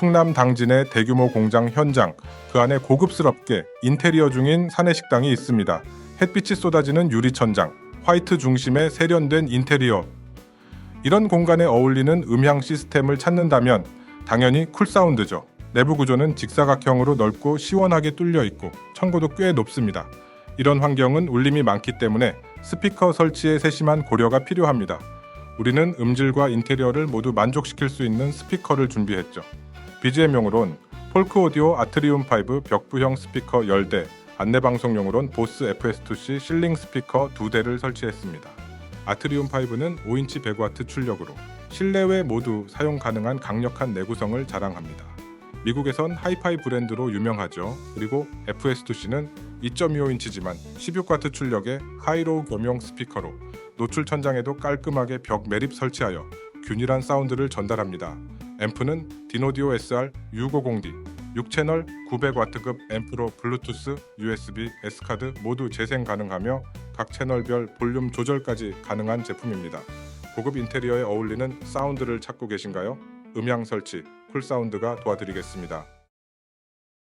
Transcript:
충남 당진의 대규모 공장 현장, 그 안에 고급스럽게 인테리어 중인 사내 식당이 있습니다. 햇빛이 쏟아지는 유리천장, 화이트 중심의 세련된 인테리어. 이런 공간에 어울리는 음향 시스템을 찾는다면 당연히 쿨사운드죠. 내부 구조는 직사각형으로 넓고 시원하게 뚫려 있고 청고도 꽤 높습니다. 이런 환경은 울림이 많기 때문에 스피커 설치에 세심한 고려가 필요합니다. 우리는 음질과 인테리어를 모두 만족시킬 수 있는 스피커를 준비했죠. BGM용으론 폴크 오디오 아트리움 5 벽부형 스피커 10대, 안내 방송용으론 보스 FS2C 실링 스피커 2대를 설치했습니다. 아트리움 5는 5인치 100W 출력으로 실내외 모두 사용 가능한 강력한 내구성을 자랑합니다. 미국에선 하이파이 브랜드로 유명하죠. 그리고 FS2C는 2.25인치지만 16W 출력의 하이로우 겸용 스피커로 노출 천장에도 깔끔하게 벽 매립 설치하여 균일한 사운드를 전달합니다. 앰프는 디노디오 SR 650D 6채널 900W급 앰프로 블루투스, USB, S카드 모두 재생 가능하며 각 채널별 볼륨 조절까지 가능한 제품입니다. 고급 인테리어에 어울리는 사운드를 찾고 계신가요? 음향 설치, 쿨 사운드가 도와드리겠습니다.